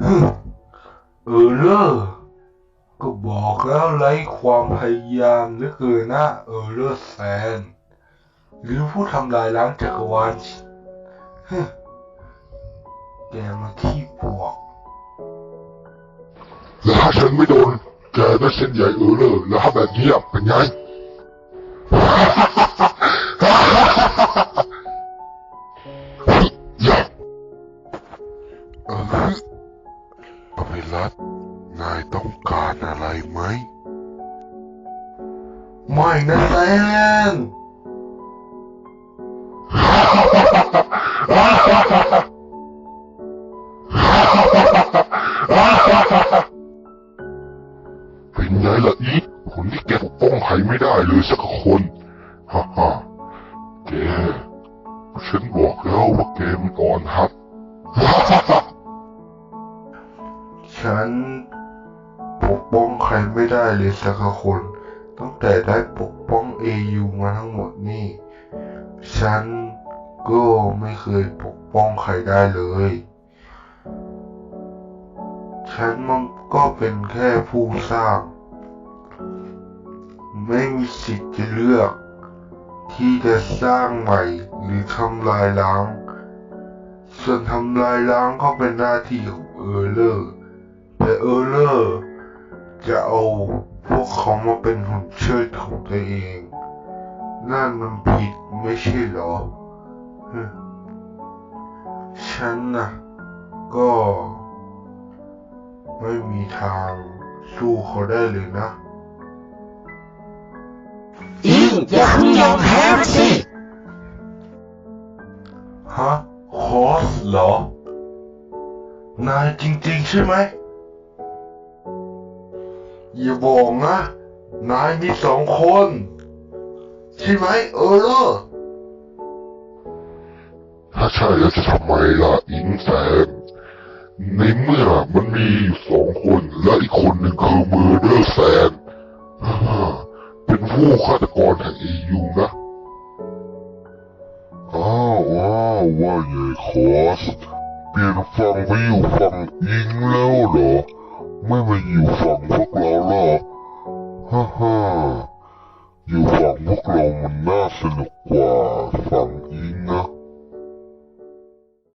เออเลอก็บอกแล้วไร้ความพยายามเหลือเกินนะเออเลอแซน หรือผู้ทำลายล้างจักรวาลแกมาขี้ปวก แล้วถ้าฉันไม่โดน แกได้เส้นใหญ่เออเลอร์แล้วถ้าแบบนี้เป็นไงอย่าเอออภิรัตนายต้องการอะไรไหม ไม่นะแซนเป็นไงล่ะอีคนที่แกปกป้องใครไม่ได้เลยสักคนฮ่าฮ่าแกฉันบอกแล้วว่าแกมันอ่อนหัดฮ่าฮ่า ฉันปกป้องใครไม่ได้เลยสักคน ตั้งแต่ได้ปกป้องเอยูมาทั้งหมดนี่ ฉันก็ไม่เคยปกป้องใครได้เลย ฉันมันก็เป็นแค่ผู้สร้าง ไม่มีสิทธิ์จะเลือก ที่จะสร้างใหม่หรือทำลายล้าง ส่วนทำลายล้างก็เป็นหน้าที่ของเออร์เลอร์ แต่เออร์เลอร์จะเอาพวกเขามาเป็นหุ่นเชิดของตัวเอง นั่นมันผิดไม่ใช่เหรอฮึฉันนะก็ ไม่มีทางสู้เขาได้เลยนะอิงอย่าเพิ่งยอมแพ้มันสิ ฮะ คอสเหรอนายจริงๆใช่ไหม อย่าบอกนะ นายมีสองคน ใช่ไหมเออเลอร์ถ้าใช่แล้วจะทำไมล่ะอิงแสงในเมื่อมันมีอยู่สองคนและอีกคนหนึ่งคือมือเดอร์แซนฮ่าเป็นผู้ฆาตกรแห่งเอยูนะอ้าวอ้าวว่าไงคอสเปลี่ยนฝั่งไปอยู่ฝั่งอิงแล้วเหรอ ไม่มาอยู่ฝั่งพวกเราหรอก ฮ่าฮ่าอยู่ฝั่งพวกเรามันน่าสนุกกว่าฝั่งอิงนะ